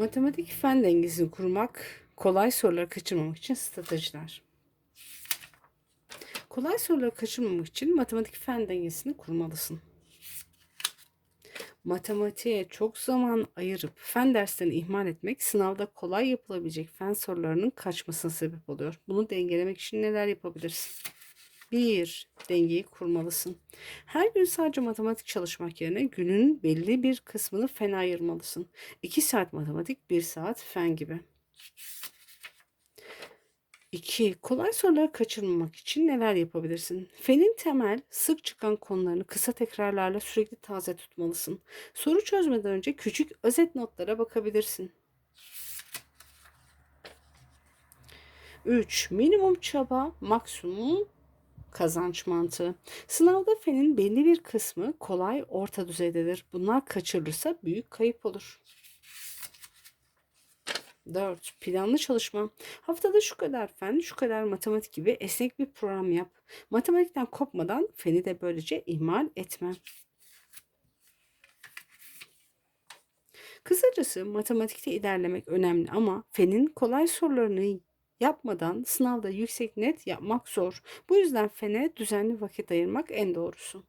Matematik fen dengesini kurmak, kolay soruları kaçırmamak için stratejiler. Kolay soruları kaçırmamak için matematik fen dengesini kurmalısın. Matematiğe çok zaman ayırıp fen derslerini ihmal etmek sınavda kolay yapılabilecek fen sorularının kaçmasına sebep oluyor. Bunu dengelemek için neler yapabilirsin? 1. Dengeyi kurmalısın. Her gün sadece matematik çalışmak yerine günün belli bir kısmını fene ayırmalısın. 2 saat matematik, 1 saat fen gibi. 2. Kolay soruları kaçırmamak için neler yapabilirsin? Fenin temel, sık çıkan konularını kısa tekrarlarla sürekli taze tutmalısın. Soru çözmeden önce küçük özet notlara bakabilirsin. 3. Minimum çaba, maksimum kazanç mantığı. Sınavda fenin belli bir kısmı kolay orta düzeydedir. Bunlar kaçırılırsa büyük kayıp olur. 4. Planlı çalışma. Haftada şu kadar fen, şu kadar matematik gibi esnek bir program yap. Matematikten kopmadan feni de böylece ihmal etme. Kısacası matematikte ilerlemek önemli ama fenin kolay sorularını yapmadan sınavda yüksek net yapmak zor. Bu yüzden fene düzenli vakit ayırmak en doğrusu.